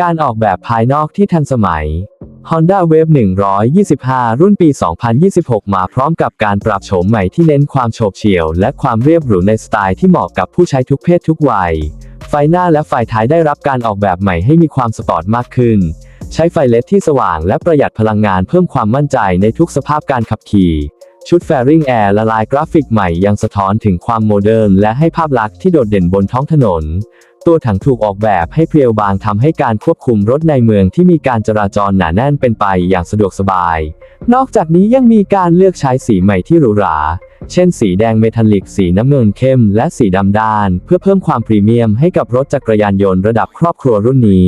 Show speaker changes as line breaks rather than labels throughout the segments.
การออกแบบภายนอกที่ทันสมัย Honda Wave 125 รุ่นปี 2026 มาพร้อมกับการปรับโฉมใหม่ที่เน้นความโฉบเฉี่ยว และความเรียบหรูในสไตล์ที่เหมาะกับผู้ใช้ทุกเพศทุกวัย ไฟหน้าและไฟท้ายได้รับการออกแบบใหม่ให้มีความสปอร์ตมากขึ้น ใช้ไฟเลดที่สว่างและประหยัดพลังงานเพิ่มความมั่นใจในทุกสภาพการขับขี่ชุดแฟริงแอร์ละลายกราฟิกใหม่ยังสะท้อนถึงความโมเดิร์นและให้ภาพลักษณ์ที่โดดเด่นบนท้องถนน ตัวถังถูกออกแบบให้เพรียวบางทำให้การควบคุมรถในเมืองที่มีการจราจรหนาแน่นเป็นไปอย่างสะดวกสบาย นอกจากนี้ยังมีการเลือกใช้สีใหม่ที่หรูหรา เช่นสีแดงเมทัลลิก สีน้ำเงินเข้ม และสีดำด้าน เพื่อเพิ่มความพรีเมียมให้กับรถจักรยานยนต์ระดับครอบครัวรุ่นนี้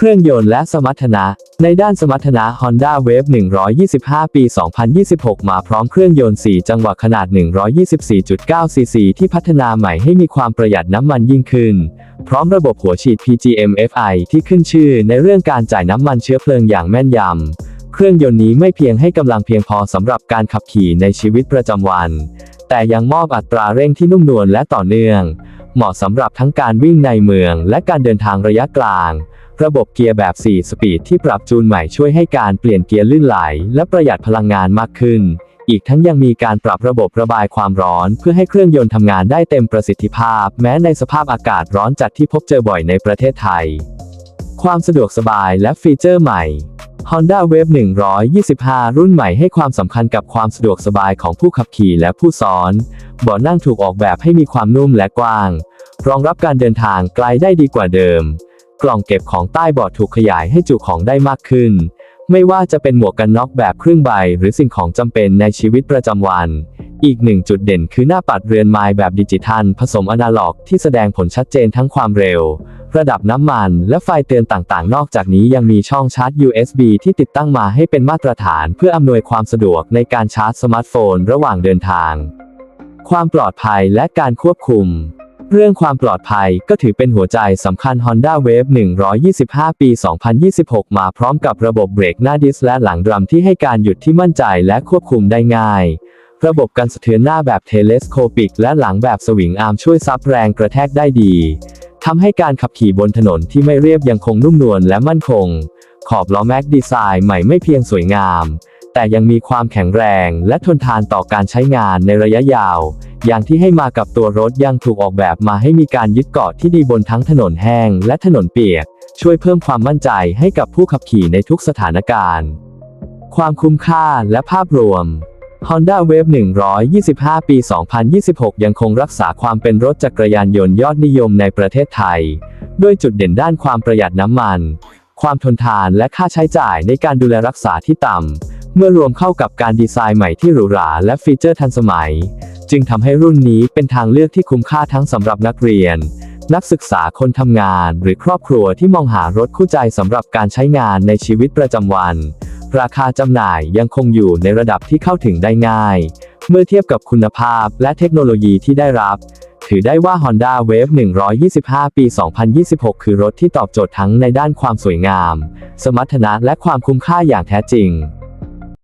เครื่องยนต์และสมรรถนะ ในด้านสมรรถนะ Honda Wave 125 ปี 2026 มาพร้อมเครื่องยนต์ 4 จังหวะขนาด 124.9 ซีซีที่พัฒนาใหม่ให้มีความประหยัดน้ำมันยิ่งขึ้น พร้อมระบบหัวฉีด PGM-FI ที่ขึ้นชื่อในเรื่องการจ่ายน้ำมันเชื้อเพลิงอย่างแม่นยำเครื่องยนต์นี้ไม่เพียงให้กำลังเพียงพอสำหรับการขับขี่ในชีวิตประจำวัน แต่ยังมอบอัตราเร่งที่นุ่มนวลและต่อเนื่อง เหมาะสำหรับทั้งการวิ่งในเมืองและการเดินทางระยะกลาง ระบบเกียร์แบบ 4 สปีดที่ปรับจูนใหม่ช่วยให้การเปลี่ยนเกียร์ลื่นไหล และประหยัดพลังงานมากขึ้น อีกทั้งยังมีการปรับระบบระบายความร้อน เพื่อให้เครื่องยนต์ทำงานได้เต็มประสิทธิภาพ แม้ในสภาพอากาศร้อนจัดที่พบเจอบ่อยในประเทศไทย ความสะดวกสบายและฟีเจอร์ใหม่ Honda Wave 125 รุ่นใหม่ให้ความสำคัญกับความสะดวกสบายของผู้ขับขี่และผู้ซ้อนเบาะนั่งถูกออกแบบให้มีความนุ่มและกว้าง รองรับการเดินทางไกลได้ดีกว่าเดิม กล่องเก็บของใต้เบาะถูกขยายให้จุของได้มากขึ้น ไม่ว่าจะเป็นหมวกกันน็อกแบบครึ่งใบ หรือสิ่งของจำเป็นในชีวิตประจำวัน อีกหนึ่งจุดเด่นคือหน้าปัดเรือนไม้แบบดิจิทัล ผสมอนาล็อกที่แสดงผลชัดเจนทั้งความเร็ว ระดับน้ำมันและไฟเตือนต่างๆ นอกจากนี้ยังมีช่องชาร์จ USB ที่ติดตั้งมาให้เป็นมาตรฐาน เพื่ออำนวยความสะดวกในการชาร์จสมาร์ทโฟน ระหว่างเดินทาง ความปลอดภัยและการควบคุม เรื่องความปลอดภัยก็ถือเป็นหัวใจสำคัญ Honda Wave 125 ปี 2026 มาพร้อมกับระบบเบรกหน้าดิสและหลังดรัมที่ให้การหยุดที่มั่นใจและควบคุมได้ง่าย ระบบการสะเทือนหน้าแบบเทเลสโคปิก และหลังแบบสวิงอาร์มช่วยซับแรงกระแทกได้ดีทำให้การขับขี่บนถนนที่ไม่เรียบยังคงนุ่มนวลและมั่นคง ขอบล้อแม็กดีไซน์ใหม่ไม่เพียงสวยงาม แต่ยังมีความแข็งแรงและทนทานต่อการใช้งานในระยะยาว อย่างที่ให้มากับตัวรถยังถูกออกแบบมาให้มีการยึดเกาะที่ดีบนทั้งถนนแห้งและถนนเปียก ช่วยเพิ่มความมั่นใจให้กับผู้ขับขี่ในทุกสถานการณ์ ความคุ้มค่าและภาพรวม Honda Wave 125 ปี 2026 ยังคงรักษาความเป็นรถจักรยานยนต์ยอดนิยมในประเทศไทย ด้วยจุดเด่นด้านความประหยัดน้ำมัน ความทนทานและค่าใช้จ่ายในการดูแลรักษาที่ต่ำ เมื่อรวมเข้ากับการดีไซน์ใหม่ที่หรูหราและฟีเจอร์ทันสมัย จึงทำให้รุ่นนี้เป็นทางเลือกที่คุ้มค่าทั้งสำหรับนักเรียน นักศึกษาคนทำงาน หรือครอบครัวที่มองหารถคู่ใจสำหรับการใช้งานในชีวิตประจำวัน ราคาจำหน่ายยังคงอยู่ในระดับที่เข้าถึงได้ง่าย เมื่อเทียบกับคุณภาพและเทคโนโลยีที่ได้รับ ถือได้ว่า Honda Wave 125 ปี 2026 คือรถที่ตอบโจทย์ทั้งในด้านความสวยงาม สมรรถนะและความคุ้มค่าอย่างแท้จริง